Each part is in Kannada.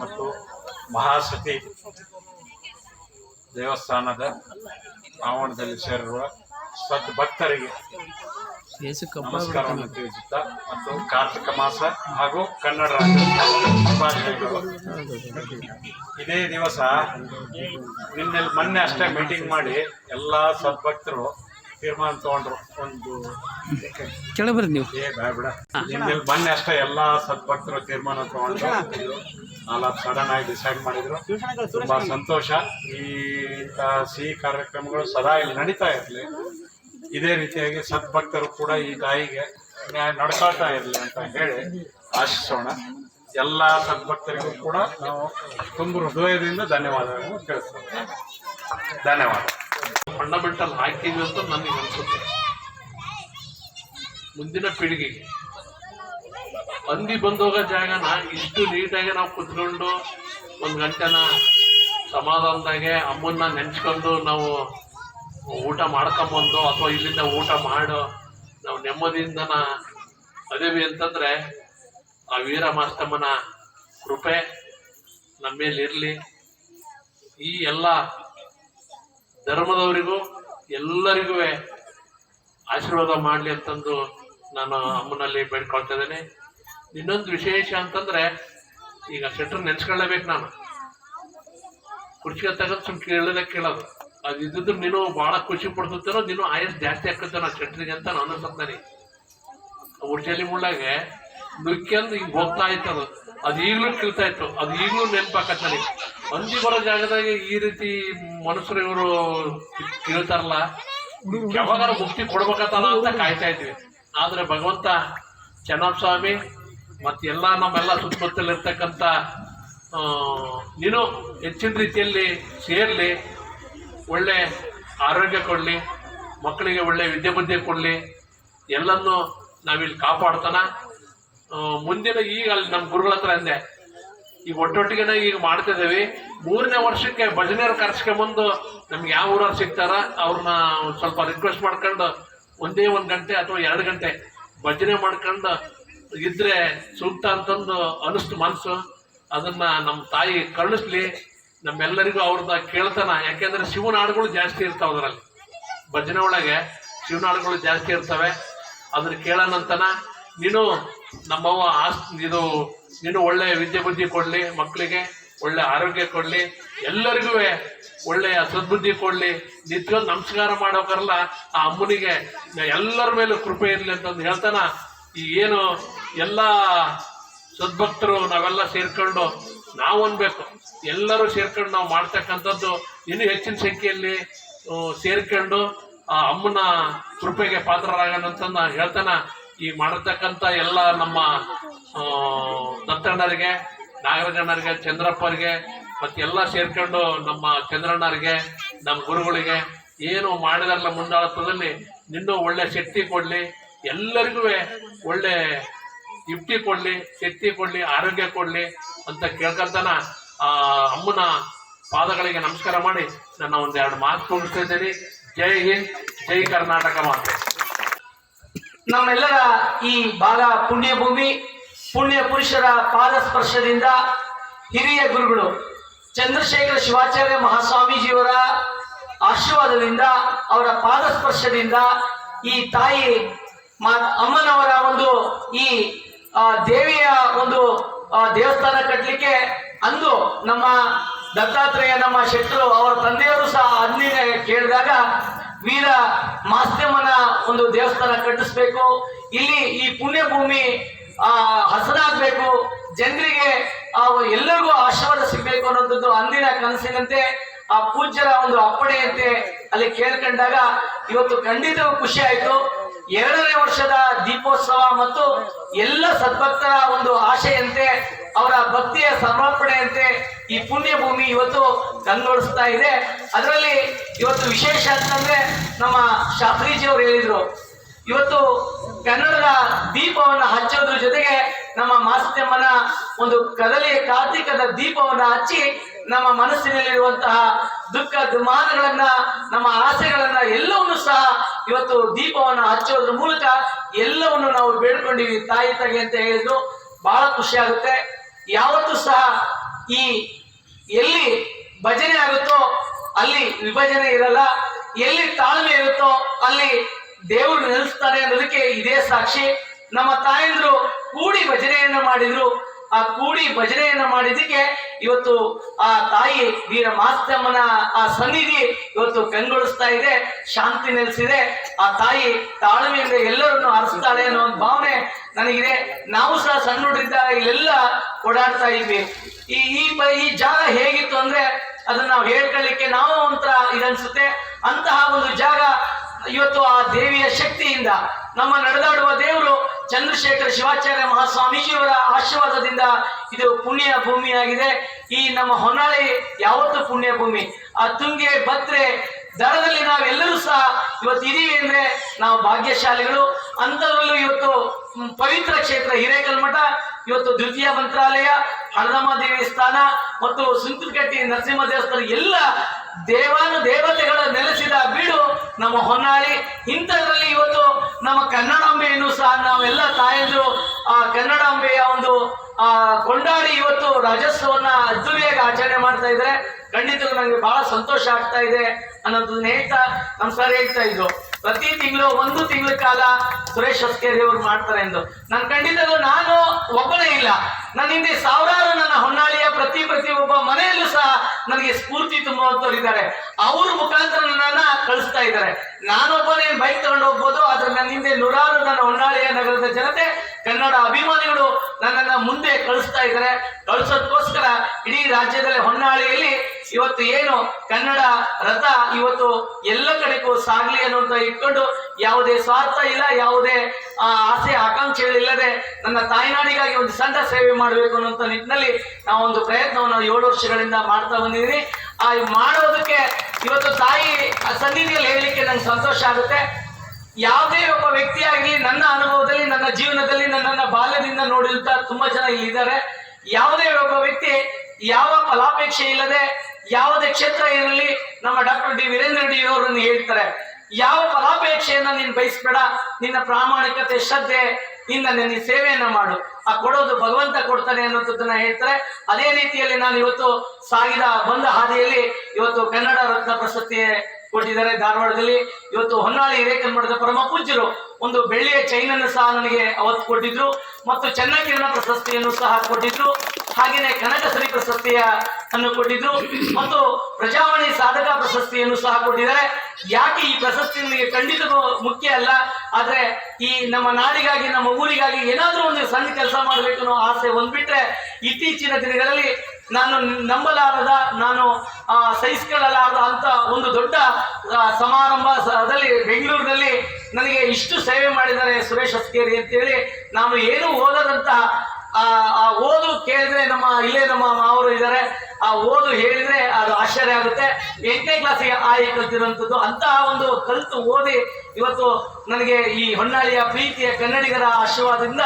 ಮತ್ತು ಮಹಾಸತಿ ದೇವಸ್ಥಾನದ ಆವರಣದಲ್ಲಿ ಸೇರಿರುವ ಭಕ್ತರಿಗೆ ನಮಸ್ಕಾರವನ್ನು ತಿಳಿಸುತ್ತಾ ಮತ್ತು ಕಾರ್ತಿಕ ಮಾಸ ಹಾಗೂ ಕನ್ನಡ ರಾಜ್ಯೋತ್ಸವ ಇದೇ ದಿವಸ ನಿನ್ನೆ ಮೊನ್ನೆ ಅಷ್ಟೇ ಮೀಟಿಂಗ್ ಮಾಡಿ ಎಲ್ಲ ಸದ್ಭಕ್ತರು ತೀರ್ಮಾನ ತಗೊಂಡ್ರು. ಒಂದು ಕೆಳಬರ್ರಿ ನೀವು. ಏ ಬೇಡ ಬಿಡ. ನಿನ್ನೆ ಬನ್ನಿ ಅಷ್ಟೇ ಎಲ್ಲ ಸದ್ಭಕ್ತರು ತೀರ್ಮಾನ ತಗೊಂಡ್ರು. ಅಲ್ಲ ಸಡನ್ ಆಗಿ ಡಿಸೈಡ್ ಮಾಡಿದ್ರು. ತುಂಬಾ ಸಂತೋಷ. ಈ ಇಂಥ ಸಿಹಿ ಕಾರ್ಯಕ್ರಮಗಳು ಸದಾ ಇಲ್ಲಿ ನಡೀತಾ ಇರಲಿ. ಇದೇ ರೀತಿಯಾಗಿ ಸದ್ಭಕ್ತರು ಕೂಡ ಈ ತಾಯಿಗೆ ನ್ಯಾಯ ನಡ್ಕೊಳ್ತಾ ಇರಲಿ ಅಂತ ಹೇಳಿ ಆಶಿಸೋಣ. ಎಲ್ಲ ಸದ್ಭಕ್ತರಿಗೂ ಕೂಡ ನಾವು ತುಂಬ ಹೃದಯದಿಂದ ಧನ್ಯವಾದಗಳನ್ನು ತಿಳಿಸ್ತೇವೆ ಧನ್ಯವಾದ. ಫಂಡಮೆಂಟಲ್ ಹಾಕಿದ್ವಿ ಅಂತ ನನಗೆ ಅನ್ಸುತ್ತೆ. ಮುಂದಿನ ಪೀಳಿಗೆಗೆ. ಹಂದಿ ಬಂದೋಗ ಜಾಗನ ಇಷ್ಟು ನೀಟಾಗಿ ನಾವು ಕುತ್ಕೊಂಡು ಒಂದು ಗಂಟೆನ ಸಮಾಧಾನದಾಗೆ ಅಮ್ಮನ್ನ ನೆನ್ಸ್ಕೊಂಡು ನಾವು ಊಟ ಮಾಡ್ಕೊಂಬಂದು ಅಥವಾ ಇಲ್ಲಿಂದ ಊಟ ಮಾಡೋ, ನಾವು ನೆಮ್ಮದಿಯಿಂದನ ಅದೇವಿ ಅಂತಂದ್ರೆ ಆ ವೀರ ಮಾಸ್ತಮ್ಮನ ಕೃಪೆ ಇರಲಿ ಈ ಎಲ್ಲ ಧರ್ಮದವರಿಗೂ ಎಲ್ಲರಿಗೂ ಆಶೀರ್ವಾದ ಮಾಡಲಿ ಅಂತಂದು ನಾನು ಅಮ್ಮನಲ್ಲಿ ಬೇಡ್ಕೊಳ್ತಾ ಇದ್ದೇನೆ. ಇನ್ನೊಂದು ವಿಶೇಷ ಅಂತಂದ್ರೆ, ಈಗ ಶೆಟ್ರ್ ನೆನ್ಸ್ಕೊಳ್ಳೇಬೇಕು ನಾನು. ಕುರ್ಚಿಗೆ ತಗೊಂಡು ಸುಮ್ ಕೇಳದೆ ಕೇಳೋದು. ಅದು ಇದ್ದಿದ್ರು ನೀನು ಬಹಳ ಖುಷಿ ಪಡ್ತಿರ್ತಾನೋ ನೀನು ಆಯಸ್ ಜಾಸ್ತಿ ಆಗ್ತದೆ ನಾ ಶೆಟ್ರಿಗೆ ಅಂತ ನಾನು ಅನ್ಸುತ್ತಾನೆ ಉರ್ಜಲಿ ಮುಳ್ಳಾಗೆ ನುಕ್ಕಂದು ಹಿಂಗ್ ಹೋಗ್ತಾ ಇತ್ತು ಅದು. ಅದು ಈಗಲೂ ಕೇಳ್ತಾ ಇತ್ತು. ಅದು ಈಗಲೂ ನೆನಪಾಕತ್ತಾನೆ ಹಂದಿ ಬರೋ ಜಾಗದಾಗ ಈ ರೀತಿ ಮನುಷ್ಯರು ಇವರು ಕೇಳ್ತಾರಲ್ಲ ಯಾವಾಗಾರ ಮುಕ್ತಿ ಕೊಡ್ಬೇಕತ್ತಲ್ಲ ಅಂತ ಕಾಯ್ತಾ ಇದ್ವಿ. ಆದ್ರೆ ಭಗವಂತ ಸ್ವಾಮಿ ಮತ್ತೆ ಎಲ್ಲ ನಮ್ಮೆಲ್ಲ ಸುತ್ತಮುತ್ತಲಿರ್ತಕ್ಕಂಥ ನೀನು ಹೆಚ್ಚಿನ ರೀತಿಯಲ್ಲಿ ಸೇರ್ಲಿ, ಒಳ್ಳೆ ಆರೋಗ್ಯ ಕೊಡಲಿ, ಮಕ್ಕಳಿಗೆ ಒಳ್ಳೆ ವಿದ್ಯೆ ಬುದ್ಧಿ ಕೊಡಲಿ, ಎಲ್ಲನ್ನು ನಾವಿಲ್ಲಿ ಕಾಪಾಡ್ತಾನ. ಮುಂದಿನ ಈಗ ಅಲ್ಲಿ ನಮ್ಮ ಗುರುಗಳ ಹತ್ರ ಅಂದೆ ಈಗ ಒಟ್ಟೊಟ್ಟಿಗೆ ಈಗ ಮಾಡ್ತಿದ್ದೀವಿ ಮೂರನೇ ವರ್ಷಕ್ಕೆ ಭಜನೆಯವ್ರು ಕರ್ಸ್ಕೊಂಬಂದು ನಮ್ಗೆ ಯಾವ ಊರವ್ರು ಸಿಗ್ತಾರ ಅವ್ರನ್ನ ಸ್ವಲ್ಪ ರಿಕ್ವೆಸ್ಟ್ ಮಾಡ್ಕೊಂಡು ಒಂದೇ ಒಂದು ಗಂಟೆ ಅಥವಾ ಎರಡು ಗಂಟೆ ಭಜನೆ ಮಾಡ್ಕೊಂಡು ಇದ್ರೆ ಸೂಕ್ತ ಅಂತಂದು ಅನಿಸ್ತು ಮನಸ್ಸು. ಅದನ್ನ ನಮ್ಮ ತಾಯಿ ಕರುಣಿಸ್ಲಿ. ನಮ್ಮೆಲ್ಲರಿಗೂ ಅವ್ರನ್ನ ಕೇಳ್ತಾನ. ಯಾಕೆಂದ್ರೆ ಶಿವನ ಹಾಡುಗಳು ಜಾಸ್ತಿ ಇರ್ತಾವ ಅದರಲ್ಲಿ. ಭಜನೆ ಒಳಗೆ ಶಿವನ ಹಾಡುಗಳು ಜಾಸ್ತಿ ಇರ್ತವೆ. ಅದನ್ನ ಕೇಳೋಣಂತನ ನೀನು ನಮ್ಮವ್ವ ಆಸ್ ಇದು ನೀನು ಒಳ್ಳೆ ವಿದ್ಯೆ ಬುದ್ಧಿ ಕೊಡ್ಲಿ ಮಕ್ಕಳಿಗೆ ಒಳ್ಳೆ ಆರೋಗ್ಯ ಕೊಡ್ಲಿ, ಎಲ್ಲರಿಗೂ ಒಳ್ಳೆಯ ಸದ್ಬುದ್ಧಿ ಕೊಡ್ಲಿ. ನಿತ್ಯ ನಮಸ್ಕಾರ ಮಾಡೋಕರಲ್ಲ, ಆ ಅಮ್ಮನಿಗೆ ಎಲ್ಲರ ಮೇಲೂ ಕೃಪೆ ಇರಲಿ ಅಂತಂದು ಹೇಳ್ತಾನ. ಈ ಏನು ಎಲ್ಲ ಸದ್ಭಕ್ತರು ನಾವೆಲ್ಲ ಸೇರ್ಕೊಂಡು ನಾವು ಅನ್ಬೇಕು ಎಲ್ಲರೂ ಸೇರ್ಕೊಂಡು ನಾವು ಮಾಡ್ತಕ್ಕಂಥದ್ದು ಇನ್ನೂ ಹೆಚ್ಚಿನ ಸಂಖ್ಯೆಯಲ್ಲಿ ಸೇರ್ಕೊಂಡು ಆ ಅಮ್ಮನ ಕೃಪೆಗೆ ಪಾತ್ರರಾಗೋಣ ಅಂತ ಹೇಳ್ತಾನ. ಈ ಮಾಡತಕ್ಕಂತ ಎಲ್ಲ ನಮ್ಮ ದತ್ತಣ್ಣರಿಗೆ, ನಾಗರಾಜಣ್ಣರಿಗೆ, ಚಂದ್ರಪ್ಪರಿಗೆ ಮತ್ತೆಲ್ಲ ಸೇರ್ಕೊಂಡು ನಮ್ಮ ಚಂದ್ರಣ್ಣರಿಗೆ, ನಮ್ಮ ಗುರುಗಳಿಗೆ ಏನು ಮಾಡಿದಾರಲ್ಲ ಮುಂದಾಳತ್ವದಲ್ಲಿ ನಿನ್ನೂ ಒಳ್ಳೆ ಶಕ್ತಿ ಕೊಡ್ಲಿ, ಎಲ್ಲರಿಗೂ ಒಳ್ಳೆ ಯುಕ್ತಿ ಕೊಡ್ಲಿ, ಶಕ್ತಿ ಕೊಡ್ಲಿ, ಆರೋಗ್ಯ ಕೊಡ್ಲಿ ಅಂತ ಕೇಳ್ಕೊಂತಾನ, ಆ, ಅಮ್ಮನ ಪಾದಗಳಿಗೆ ನಮಸ್ಕಾರ ಮಾಡಿ ನನ್ನ ಒಂದೆರಡು ಮಾತು ಮುಗಿಸ್ತಾ ಇದ್ದೀನಿ. ಜೈ ಹಿಂದ್, ಜೈ ಕರ್ನಾಟಕ ಮಾತೆ. ನಮ್ಮೆಲ್ಲರ ಈ ಭಾಗ ಪುಣ್ಯ ಭೂಮಿ ಪುಣ್ಯ ಪುರುಷರ ಪಾದ ಸ್ಪರ್ಶದಿಂದ ಹಿರಿಯ ಗುರುಗಳು ಚಂದ್ರಶೇಖರ ಶಿವಾಚಾರ್ಯ ಮಹಾಸ್ವಾಮೀಜಿಯವರ ಆಶೀರ್ವಾದದಿಂದ, ಅವರ ಪಾದ ಸ್ಪರ್ಶದಿಂದ ಈ ತಾಯಿ ಮಾ- ಅಮ್ಮನವರ ಒಂದು ಈ ದೇವಿಯ ಒಂದು ದೇವಸ್ಥಾನ ಕಟ್ಟಲಿಕ್ಕೆ ಅಂದು ನಮ್ಮ ದತ್ತಾತ್ರೇಯ, ನಮ್ಮ ಶೆಟ್ಟರು ಅವರ ತಂದೆಯವರು ಸಹ ಅಂದಿನ ಕೇಳಿದಾಗ ವೀರ ಮಾಸ್ತ್ಯಮ್ಮನ ಒಂದು ದೇವಸ್ಥಾನ ಕಟ್ಟಿಸ್ಬೇಕು. ಇಲ್ಲಿ ಈ ಪುಣ್ಯ ಭೂಮಿ ಆ, ಹಸನಾಗಬೇಕು. ಜನರಿಗೆ, ಆ, ಎಲ್ಲರಿಗೂ ಆಶೀರ್ವಾದ ಸಿಗ್ಬೇಕು ಅನ್ನೋದದ್ದು ಅಂದಿನ ಕನಸಿನಂತೆ, ಆ, ಪೂಜ್ಯರ ಒಂದು ಅಪ್ಪಣೆಯಂತೆ ಅಲ್ಲಿ ಕೇಳ್ಕೊಂಡಾಗ ಇವತ್ತು ಖಂಡಿತವೂ ಖುಷಿ ಆಯ್ತು. ಎರಡನೇ ವರ್ಷದ ದೀಪೋತ್ಸವ ಮತ್ತು ಎಲ್ಲ ಸದ್ಭಕ್ತರ ಒಂದು ಆಶೆಯಂತೆ, ಅವರ ಭಕ್ತಿಯ ಸಮರ್ಪಣೆಯಂತೆ ಈ ಪುಣ್ಯ ಭೂಮಿ ಇವತ್ತು ಕಂಗೊಳಿಸ್ತಾ ಇದೆ. ಅದರಲ್ಲಿ ಇವತ್ತು ವಿಶೇಷ ಅಂತಂದ್ರೆ ನಮ್ಮ ಶಾಸ್ತ್ರೀಜಿ ಅವರು ಹೇಳಿದ್ರು, ಇವತ್ತು ಕನ್ನಡದ ದೀಪವನ್ನು ಹಚ್ಚೋದ್ರ ಜೊತೆಗೆ ನಮ್ಮ ಮಾಸ್ತ್ಯಮ್ಮನ ಒಂದು ಕದಲಿಯ ಕಾರ್ತಿಕದ ದೀಪವನ್ನು ಹಚ್ಚಿ ನಮ್ಮ ಮನಸ್ಸಿನಲ್ಲಿರುವಂತಹ ದುಃಖ ದುಮಾನಗಳನ್ನ ನಮ್ಮ ಆಸೆಗಳನ್ನ ಎಲ್ಲವನ್ನು ಸಹ ಇವತ್ತು ದೀಪವನ್ನು ಹಚ್ಚೋದ್ರ ಮೂಲಕ ಎಲ್ಲವನ್ನು ನಾವು ಬೇಡ್ಕೊಂಡಿವಿ. ತಾಯಿ ತಗೆ ಅಂತ ಹೇಳಿದ್ರು, ಬಹಳ ಖುಷಿ ಆಗುತ್ತೆ. ಯಾವತ್ತೂ ಸಹ ಈ ಎಲ್ಲಿ ಭಜನೆ ಆಗುತ್ತೋ ಅಲ್ಲಿ ವಿಭಜನೆ ಇರಲ್ಲ, ಎಲ್ಲಿ ತಾಳ್ಮೆ ಇರುತ್ತೋ ಅಲ್ಲಿ ದೇವರು ನೆಲೆಸ್ತಾರೆ ಅನ್ನೋದಕ್ಕೆ ಇದೇ ಸಾಕ್ಷಿ. ನಮ್ಮ ತಾಯಂದ್ರು ಕೂಡಿ ಭಜನೆಯನ್ನ ಮಾಡಿದ್ರು. ಆ ಕೂಡಿ ಭಜನೆಯನ್ನ ಮಾಡಿದ್ದಕ್ಕೆ ಇವತ್ತು ಆ ತಾಯಿ ವೀರ ಮಾಸ್ತಮ್ಮನ ಆ ಸನ್ನಿಧಿ ಇವತ್ತು ಕಂಗೊಳಿಸ್ತಾ ಇದೆ, ಶಾಂತಿ ನೆಲೆಸಿದೆ. ಆ ತಾಯಿ ತಾಳ್ಮೆಯಿಂದ ಎಲ್ಲರನ್ನು ಹರಿಸ್ತಾಳೆ ಅನ್ನೋ ಒಂದು ಭಾವನೆ ನನಗಿದೆ. ನಾವು ಸಹ ಸಣ್ಣ ಹುಡುಗಿದ್ದ ಇಲ್ಲೆಲ್ಲ ಓಡಾಡ್ತಾ ಇದ್ವಿ. ಈ ಈ ಜಾಗ ಹೇಗಿತ್ತು ಅಂದ್ರೆ ಅದನ್ನ ನಾವು ಹೇಳ್ಕೊಳ್ಳಿಕ್ಕೆ ನಾವು ಒಂಥರ ಇದನ್ಸುತ್ತೆ. ಅಂತಹ ಒಂದು ಜಾಗ ಇವತ್ತು ಆ ದೇವಿಯ ಶಕ್ತಿಯಿಂದ ನಮ್ಮ ನಡೆದಾಡುವ ದೇವರು ಚಂದ್ರಶೇಖರ ಶಿವಾಚಾರ್ಯ ಮಹಾಸ್ವಾಮೀಜಿಯವರ ಆಶೀರ್ವಾದದಿಂದ ಇದು ಪುಣ್ಯ ಭೂಮಿಯಾಗಿದೆ. ಈ ನಮ್ಮ ಹೊನ್ನಾಳಿ ಯಾವತ್ತು ಪುಣ್ಯ ಭೂಮಿ. ಆ ತುಂಗೆ, ಭದ್ರೆ ದರದಲ್ಲಿ ನಾವೆಲ್ಲರೂ ಸಹ ಇವತ್ತು ಇದೀವಿ ಅಂದ್ರೆ ನಾವು ಭಾಗ್ಯಶಾಲಿಗಳು. ಅಂತರಲ್ಲೂ ಇವತ್ತು ಪವಿತ್ರ ಕ್ಷೇತ್ರ ಹಿರೇಕಲ್ಮಠ, ಇವತ್ತು ದ್ವಿತೀಯ ಮಂತ್ರಾಲಯ ಹಳದಮ್ಮ ದೇವಿ ಸ್ಥಾನ ಮತ್ತು ಸುಂಕರಕಟ್ಟಿ ನರಸಿಂಹ ದೇವಸ್ಥಾನ ಎಲ್ಲ ದೇವಾನು ದೇವತೆಗಳ ನೆಲೆಸಿದ ಬೀಡು ನಮ್ಮ ಹೊನ್ನಾಳಿ. ಇಂಥದ್ರಲ್ಲಿ ಇವತ್ತು ನಮ್ಮ ಕನ್ನಡಾಂಬೆಯನ್ನು ಸಹ ನಾವೆಲ್ಲ ತಾಯಂದ್ರು, ಆ ಕನ್ನಡಾಂಬೆಯ ಒಂದು, ಆ ಕೊಂಡಾಡಿ ಇವತ್ತು ರಾಜಸ್ವವನ್ನ ಅದ್ದೂರಿಯಾಗಿ ಆಚರಣೆ ಮಾಡ್ತಾ ಇದ್ರೆ ಖಂಡಿತ ನನಗೆ ಬಹಳ ಸಂತೋಷ ಆಗ್ತಾ ಇದೆ ಅನ್ನೋದನ್ನ ಹೇಳ್ತಾ ನಮ್ ಸರ್ ಹೇಳ್ತಾ ಇದ್ರು. ಪ್ರತಿ ತಿಂಗಳು, ಒಂದು ತಿಂಗಳ ಕಾಲ ಸುರೇಶ್ ಹೊಸ್ಕೇರಿ ಅವರು ಮಾಡ್ತಾರೆ ಎಂದು. ನಾನು ಖಂಡಿತ ನಾನು ಒಬ್ಬನೇ ಇಲ್ಲ. ನನ್ನ ಹಿಂದೆ ಸಾವಿರಾರು ನನ್ನ ಹೊನ್ನಾಳಿಯ ಪ್ರತಿ ಪ್ರತಿ ಒಬ್ಬ ಮನೆಯಲ್ಲೂ ಸಹ ನನಗೆ ಸ್ಫೂರ್ತಿ ತುಂಬುವಂತವ್ರು ಇದ್ದಾರೆ. ಅವ್ರ ಮುಖಾಂತರ ನನ್ನ ಕಳಿಸ್ತಾ ಇದ್ದಾರೆ. ನಾನೊಬ್ಬನೇ ಬೈಕ್ ತಗೊಂಡು ಹೋಗ್ಬೋದು, ಆದ್ರೆ ನನ್ನ ಹಿಂದೆ ನೂರಾರು ನನ್ನ ಹೊನ್ನಾಳಿಯ ನಗರದ ಜನತೆ ಕನ್ನಡ ಅಭಿಮಾನಿಗಳು ನನ್ನನ್ನ ಮುಂದೆ ಕಳಿಸ್ತಾ ಇದ್ದಾರೆ. ಕಳಿಸೋದಕ್ಕೋಸ್ಕರ ಇಡೀ ರಾಜ್ಯದಲ್ಲಿ ಹೊನ್ನಾಳಿಯಲ್ಲಿ ಇವತ್ತು ಏನು ಕನ್ನಡ ರಥ ಇವತ್ತು ಎಲ್ಲ ಕಡೆಗೂ ಸಾಗಲಿ ಅನ್ನುವಂತ ಇಟ್ಕೊಂಡು ಯಾವುದೇ ಸ್ವಾರ್ಥ ಇಲ್ಲ, ಯಾವುದೇ ಆಸೆ, ಆಕಾಂಕ್ಷೆಗಳಿಲ್ಲದೆ ನನ್ನ ತಾಯ್ನಾಡಿಗಾಗಿ ಒಂದು ಸಣ್ಣ ಸೇವೆ ಮಾಡಬೇಕು ಅನ್ನುವಂಥ ನಿಟ್ಟಿನಲ್ಲಿ ಒಂದು ಪ್ರಯತ್ನವನ್ನು ಏಳು ವರ್ಷಗಳಿಂದ ಮಾಡ್ತಾ ಬಂದಿದ್ದೀನಿ ಆ, ಮಾಡೋದಕ್ಕೆ ಇವತ್ತು ತಾಯಿ ಸನ್ನಿಧಿಯಲ್ಲಿ ಹೇಳಲಿಕ್ಕೆ ನಂಗೆ ಸಂತೋಷ ಆಗುತ್ತೆ. ಯಾವುದೇ ಒಬ್ಬ ವ್ಯಕ್ತಿಯಾಗಿ ಜೀವನದಲ್ಲಿ ನನ್ನನ್ನ ಬಾಲ್ಯದಿಂದ ನೋಡಿದಂತ ತುಂಬಾ ಜನ ಇಲ್ಲಿದ್ದಾರೆ. ಯಾವುದೇ ಒಬ್ಬ ವ್ಯಕ್ತಿ ಯಾವ ಫಲಾಪೇಕ್ಷೆ ಇಲ್ಲದೆ ಯಾವುದೇ ಕ್ಷೇತ್ರ ಇರಲಿ ನಮ್ಮ ಡಾಕ್ಟರ್ ಡಿ ವೀರೇಂದ್ರ ರೆಡ್ಡಿ ಅವರನ್ನು ಹೇಳ್ತಾರೆ ಯಾವ ಫಲಾಪೇಕ್ಷೆಯನ್ನ ನೀನು ಬಯಸ್ಬೇಡ, ನಿನ್ನ ಪ್ರಾಮಾಣಿಕತೆ, ಶ್ರದ್ಧೆ ಇಂದ ನಿನ್ನ ಸೇವೆಯನ್ನ ಮಾಡು. ಆ ಕೊಡೋದು ಭಗವಂತ ಕೊಡ್ತಾನೆ ಅನ್ನೋದನ್ನ ಹೇಳ್ತಾರೆ. ಅದೇ ರೀತಿಯಲ್ಲಿ ನಾನು ಇವತ್ತು ಸಾಗಿದ ಬಂದ ಹಾದಿಯಲ್ಲಿ ಇವತ್ತು ಕನ್ನಡ ರತ್ನ ಪ್ರಶಸ್ತಿ ಕೊಟ್ಟಿದ್ದಾರೆ ಧಾರವಾಡದಲ್ಲಿ. ಇವತ್ತು ಹೊನ್ನಾಳಿ ಹಿರೇಕಲ್ಮಠದ ಪರಮ ಪೂಜ್ಯರು ಒಂದು ಬೆಳ್ಳಿಯ ಚೈನ್ ಅನ್ನು ಸಹ ನನಗೆ ಅವತ್ತು ಕೊಟ್ಟಿದ್ರು ಮತ್ತು ಚನ್ನಕಿರಣ ಪ್ರಶಸ್ತಿಯನ್ನು ಸಹ ಕೊಟ್ಟಿದ್ರು. ಹಾಗೆಯೇ ಕನಕಶ್ರೀ ಪ್ರಶಸ್ತಿಯ ಅನ್ನು ಕೊಟ್ಟಿದ್ರು. ಮತ್ತು ಪ್ರಜಾವಾಣಿ ಸಾಧಕ ಪ್ರಶಸ್ತಿಯನ್ನು ಸಹ ಕೊಟ್ಟಿದ್ದಾರೆ. ಯಾಕೆ ಈ ಪ್ರಶಸ್ತಿ ನನಗೆ ಖಂಡಿತವೂ ಮುಖ್ಯ ಅಲ್ಲ, ಆದ್ರೆ ಈ ನಮ್ಮ ನಾಡಿಗಾಗಿ, ನಮ್ಮ ಊರಿಗಾಗಿ ಏನಾದರೂ ಒಂದು ಸಣ್ಣ ಕೆಲಸ ಮಾಡಬೇಕು ಅನ್ನೋ ಆಸೆ ಒಂದ್ಬಿಟ್ರೆ ಇತ್ತೀಚಿನ ದಿನಗಳಲ್ಲಿ ನಾನು ನಂಬಲಾರದ, ನಾನು ಸಹಿಸಿಕೊಳ್ಳಲಾರದ ಅಂತ ಒಂದು ದೊಡ್ಡ ಸಮಾರಂಭ ಸಮಾರಂಭದಲ್ಲಿ ಬೆಂಗಳೂರಿನಲ್ಲಿ ನನಗೆ ಇಷ್ಟು ಸೇವೆ ಮಾಡಿದ್ದಾರೆ ಸುರೇಶ್ ಹೊಸ್ಕೇರಿ ಅಂತೇಳಿ. ನಾನು ಏನು ಓದದಂತ, ಆ ಓದು ಕೇಳಿದ್ರೆ ನಮ್ಮ, ಇಲ್ಲೇ ನಮ್ಮ ಮಾವರು ಇದ್ದಾರೆ. ಆ, ಓದು ಹೇಳಿದ್ರೆ ಅದು ಆಶ್ಚರ್ಯ ಆಗುತ್ತೆ. ಎಂಟನೇ ಕ್ಲಾಸಿಗೆ ಆಯಿ ಕಲ್ತಿರುವಂಥದ್ದು ಅಂತಹ ಒಂದು ಕಲಿತು ಓದಿ ಇವತ್ತು ನನಗೆ ಈ ಹೊನ್ನಾಳಿಯ ಪ್ರೀತಿಯ ಕನ್ನಡಿಗರ ಆಶೀರ್ವಾದದಿಂದ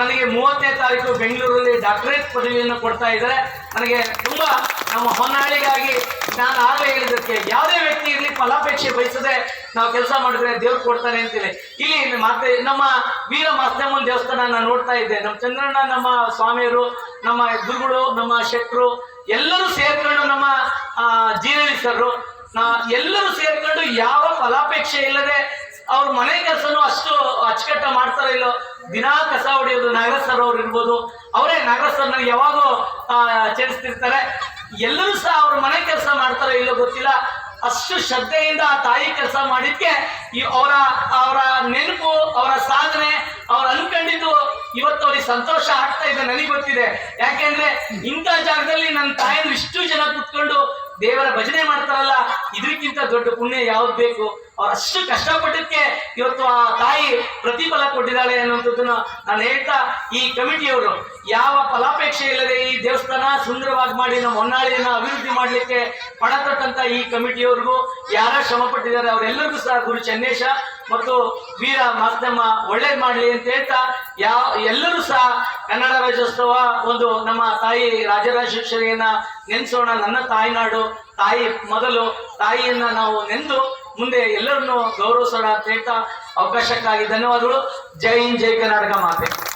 ನನಗೆ ಮೂವತ್ತನೇ ತಾರೀಕು ಬೆಂಗಳೂರಲ್ಲಿ ಡಾಕ್ಟರೇಟ್ ಪದವಿಯನ್ನು ಕೊಡ್ತಾ ಇದ್ದಾರೆ. ನನಗೆ ತುಂಬ ನಮ್ಮ ಹೊನ್ನಾಳಿಗಾಗಿ ನಾನು ಆಗಲೇ ಹೇಳಿದ್ದಕ್ಕೆ ಯಾವುದೇ ವ್ಯಕ್ತಿ ಇರಲಿ ಫಲಾಪೇಕ್ಷೆ ಬಯಸದೆ ನಾವು ಕೆಲಸ ಮಾಡಿದ್ರೆ ದೇವ್ರು ಕೊಡ್ತಾನೆ ಅಂತೇಳಿ ಇಲ್ಲಿ ಮತ್ತೆ ನಮ್ಮ ವೀರ ಮಾಸ್ತಮ್ಮನ ದೇವಸ್ಥಾನ ನಾನು ನೋಡ್ತಾ ಇದ್ದೆ. ನಮ್ಮ ಚಂದ್ರಣ್ಣ, ನಮ್ಮ ಸ್ವಾಮಿಯರು ನಮ್ಮ ಗುರುಗಳು, ನಮ್ಮ ಶೆಟ್ರು ಎಲ್ಲರೂ ಸೇರ್ಕೊಂಡು ನಮ್ಮ ಜೀರಳಿ ನಾ ಎಲ್ಲರೂ ಸೇರ್ಕೊಂಡು ಯಾವ ಫಲಾಪೇಕ್ಷೆ ಇಲ್ಲದೆ ಅವ್ರ ಮನೆ ಕೆಲಸನೂ ಅಷ್ಟು ಅಚ್ಚುಕಟ್ಟ ಮಾಡ್ತಾರೋ ಇಲ್ಲೋ ದಿನಾ ಕಸ ಹೊಡೆಯೋದು, ನಾಗರಾಜ್ ಸರ್ ಅವ್ರು ಇರ್ಬೋದು, ಅವರೇ ನಾಗರಾಜ್ ಸರ್ ನನಗೆ ಯಾವಾಗೂ ಚೇರಿಸ್ತಿರ್ತಾರೆ. ಎಲ್ಲರೂ ಸಹ ಅವ್ರ ಮನೆ ಕೆಲಸ ಮಾಡ್ತಾರೋ ಇಲ್ಲೋ ಗೊತ್ತಿಲ್ಲ. ಅಷ್ಟು ಶ್ರದ್ಧೆಯಿಂದ ಆ ತಾಯಿ ಕೆಲಸ ಮಾಡಿದ್ಕೆ ಈ ಅವರ ಅವರ ನೆನಪು, ಅವರ ಸಾಧನೆ, ಅವ್ರು ಅನ್ಕೊಂಡಿದ್ದು ಇವತ್ತು ಅವ್ರಿಗೆ ಸಂತೋಷ ಆಗ್ತಾ ಇದೆ ನನಗೆ ಗೊತ್ತಿದೆ. ಯಾಕೆಂದ್ರೆ ಇಂಥ ಜಾಗದಲ್ಲಿ ನನ್ನ ತಾಯಂದ್ರು ಇಷ್ಟು ಜನ ಕುತ್ಕೊಂಡು ದೇವರ ಭಜನೆ ಮಾಡ್ತಾರಲ್ಲ ಇದಕ್ಕಿಂತ ದೊಡ್ಡ ಪುಣ್ಯ ಯಾವ್ದು ಬೇಕು? ಅವ್ರು ಅಷ್ಟು ಕಷ್ಟಪಟ್ಟಿದ್ದಕ್ಕೆ ಇವತ್ತು ಆ ತಾಯಿ ಪ್ರತಿಫಲ ಕೊಟ್ಟಿದ್ದಾಳೆ ಅನ್ನುವಂಥದ್ದನ್ನ ನಾನು ಹೇಳ್ತಾ ಈ ಕಮಿಟಿಯವರು ಯಾವ ಫಲಾಪೇಕ್ಷೆ ಇಲ್ಲದೆ ಈ ದೇವಸ್ಥಾನ ಸುಂದರವಾಗಿ ಮಾಡಿ ನಮ್ಮ ಹೊನ್ನಾಳಿಯನ್ನು ಅಭಿವೃದ್ಧಿ ಮಾಡಲಿಕ್ಕೆ ಪಣ ಈ ಕಮಿಟಿಯವ್ರಿಗೂ ಯಾರ ಶ್ರಮ ಪಟ್ಟಿದ್ದಾರೆ ಅವರೆಲ್ಲರಿಗೂ ಸಹ ಗುರು ಚನ್ನೇಶ ಮತ್ತು ವೀರ ಮಾಸ್ತಮ್ಮ ಒಳ್ಳೇದು ಮಾಡಲಿ ಅಂತ ಹೇಳ್ತಾ ಯಾವ ಎಲ್ಲರೂ ಸಹ ಕನ್ನಡ ರಾಜ್ಯೋತ್ಸವ ಒಂದು ನಮ್ಮ ತಾಯಿ ರಾಜರಾಜೇಶ್ವರಿಯನ್ನ ನೆನೆಸೋಣ ನನ್ನ ತಾಯಿನಾಡು ತಾಯಿ ಮೊದಲು ತಾಯಿಯನ್ನ ನಾವು ನೆಂದು ಮುಂದೆ ಎಲ್ಲರನ್ನು ಗೌರವಿಸೋಣ ಅಂತ ಹೇಳ್ತಾ ಅವಕಾಶಕ್ಕಾಗಿ ಧನ್ಯವಾದಗಳು. ಜೈ ಹಿಂದ್ ಜೈ ಕರ್ನಾಟಕ ಮಾತೆ.